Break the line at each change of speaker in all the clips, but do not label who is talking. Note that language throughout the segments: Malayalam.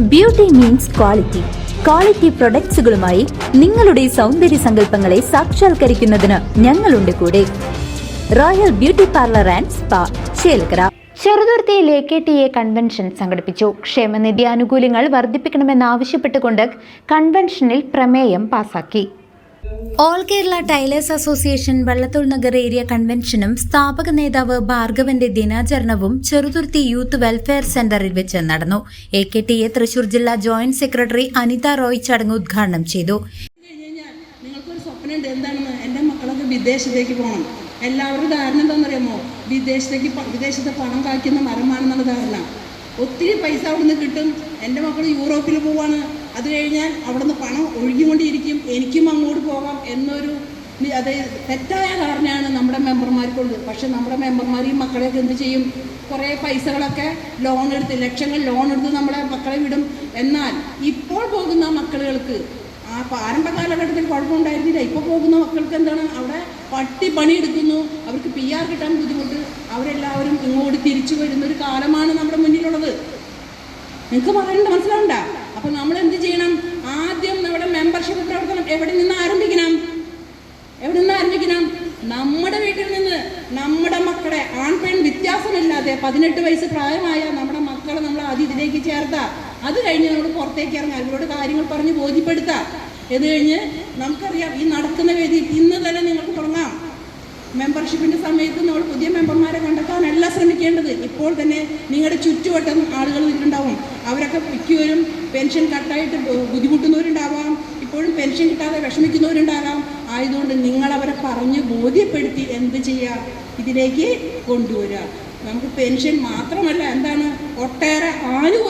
ബ്യൂട്ടി മീൻസ് ക്വാളിറ്റി ക്വാളിറ്റി പ്രൊഡക്ട്സുകളുമായി നിങ്ങളുടെ സൗന്ദര്യ സങ്കല്പങ്ങളെ സാക്ഷാത്കരിക്കുന്നതിന് ഞങ്ങളുണ്ട് കൂടെ. Royal beauty parlour and spa Chelakkara. ചെറുതുരുത്തിയിൽ A K T A convention സംഘടിപ്പിച്ചു. ക്ഷേമനിധി ആനുകൂല്യങ്ങൾ വർദ്ധിപ്പിക്കണമെന്നാവശ്യപ്പെട്ടുകൊണ്ട് കൺവെൻഷനിൽ പ്രമേയം പാസാക്കി. All Kerala tailors association Vallathol Nagar area കൺവെൻഷനും സ്ഥാപക നേതാവ് ഭാർഗവന്റെ ദിനാചരണവും ചെറുതുരുത്തി യൂത്ത് വെൽഫെയർ സെന്ററിൽ വെച്ച് നടന്നു. A K T A Thrissur ജില്ലാ ജോയിന്റ് സെക്രട്ടറി അനിത റോയ് ചടങ്ങ് ഉദ്ഘാടനം ചെയ്തു.
വിദേശത്തേക്ക് പോകണം. എല്ലാവരും ധാരണ എന്താണെന്നറിയാമോ? വിദേശത്തേക്ക് വിദേശത്തെ പണം കായ്ക്കുന്ന മരമാണെന്നുള്ള ധാരണ. ഒത്തിരി പൈസ അവിടുന്ന് കിട്ടും. എന്റെ മക്കൾ യൂറോപ്പിൽ പോവാണ്. അത് കഴിഞ്ഞാൽ അവിടുന്ന് പണം ഒഴുകിക്കൊണ്ടിരിക്കും. എനിക്കും അങ്ങോട്ട് പോകാം എന്നൊരു അത് തെറ്റായ ധാരണയാണ് നമ്മുടെ മെമ്പർമാർക്കുള്ളത്. പക്ഷെ നമ്മുടെ മെമ്പർമാർ ഈ മക്കളെയൊക്കെ എന്ത് ചെയ്യും? കുറേ പൈസകളൊക്കെ ലോൺ എടുത്ത് ലക്ഷങ്ങൾ ലോൺ എടുത്ത് നമ്മളെ മക്കളെ വിടും. എന്നാൽ ഇപ്പോൾ പോകുന്ന മക്കളുകൾക്ക് ആ പ്രാരംഭ കാലഘട്ടത്തിൽ കുഴപ്പമുണ്ടായിരുന്നില്ല. ഇപ്പോൾ പോകുന്ന മക്കൾക്ക് എന്താണ്? അവിടെ പട്ടി പണിയെടുക്കുന്നു. അവർക്ക് പി ആർ കിട്ടാൻ ബുദ്ധിമുട്ട്. അവരെല്ലാവരും ഇങ്ങോട്ട് തിരിച്ചു വരുന്ന ഒരു കാലമാണ് നമ്മുടെ മുന്നിലുള്ളത്. നിങ്ങൾക്ക് പറയണ്ട മനസ്സിലാവണ്ട? അപ്പം നമ്മൾ എന്ത് ചെയ്യണം? ആദ്യം നമ്മുടെ മെമ്പർഷിപ്പ് പ്രവർത്തനം എവിടെ നിന്ന് ആരംഭിക്കണം എവിടെ നിന്ന് ആരംഭിക്കണം നമ്മുടെ വീട്ടിൽ നിന്ന് നമ്മുടെ മക്കളെ ആൺ പെൺ വ്യത്യാസമില്ലാതെ പതിനെട്ട് വയസ്സ് പ്രായമായ നമ്മുടെ മക്കളെ നമ്മൾ ആദ്യം ഇതിലേക്ക് ചേർത്താ. അത് കഴിഞ്ഞ് നമ്മൾ പുറത്തേക്ക് ഇറങ്ങാം. അവരോട് കാര്യങ്ങൾ പറഞ്ഞ് ബോധ്യപ്പെടുത്താം. ഇത് കഴിഞ്ഞ് നമുക്കറിയാം ഈ നടക്കുന്ന വേദി ഇന്ന് തന്നെ നിങ്ങൾക്ക് തുടങ്ങാം. മെമ്പർഷിപ്പിന്റെ സമയത്ത് നമ്മൾ പുതിയ മെമ്പർമാരെ കണ്ടെത്താനല്ല ശ്രമിക്കേണ്ടത്. ഇപ്പോൾ തന്നെ നിങ്ങളുടെ ചുറ്റുവട്ടം ആളുകൾ ഇതിലുണ്ടാവും. അവരൊക്കെ മിക്കവരും പെൻഷൻ കട്ടായിട്ട് ബുദ്ധിമുട്ടുന്നവരുണ്ടാവാം. ഇപ്പോഴും പെൻഷൻ കിട്ടാതെ വിഷമിക്കുന്നവരുണ്ടാകാം. ആയതുകൊണ്ട് നിങ്ങളവരെ പറഞ്ഞ് ബോധ്യപ്പെടുത്തി എന്ത് ചെയ്യുക ഇതിലേക്ക് കൊണ്ടുവരിക നമുക്ക് പെൻഷൻ മാത്രമല്ല എന്താണ് ഒട്ടേറെ നിന്ന്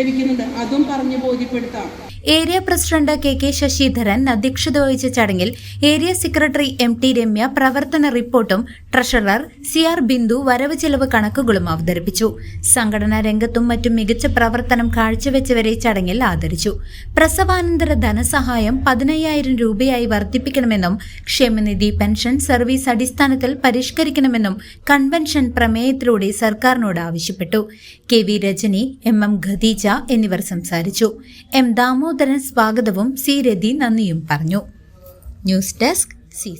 ലഭിക്കുന്നുണ്ട്. അതും പറഞ്ഞു ബോധ്യപ്പെടുത്താം.
Area president K K Sasidharan അധ്യക്ഷത വഹിച്ച ചടങ്ങിൽ area secretary M T Ramya പ്രവർത്തന റിപ്പോർട്ടും ട്രഷറർ സി ആർ ബിന്ദു വരവ് ചെലവ് കണക്കുകളും അവതരിപ്പിച്ചു. സംഘടനാ രംഗത്തും മറ്റും മികച്ച പ്രവർത്തനം കാഴ്ചവെച്ചവരെ ചടങ്ങിൽ ആദരിച്ചു. പ്രസവാനന്തര ധനസഹായം പതിനയ്യായിരം രൂപയായി വർദ്ധിപ്പിക്കണമെന്നും ക്ഷേമനിധി പെൻഷൻ സർവീസ് അടിസ്ഥാനത്തിൽ പരിഷ്കരിക്കണമെന്നും കൺവെൻഷൻ പ്രമേയത്തിലൂടെ സർക്കാരിനോട് ആവശ്യപ്പെട്ടു. K V Rajani M M Khadeeja എന്നിവർ സംസാരിച്ചു. എം ദാമോദരൻ സ്വാഗതവും സി രതി നന്ദിയും പറഞ്ഞു. News desk C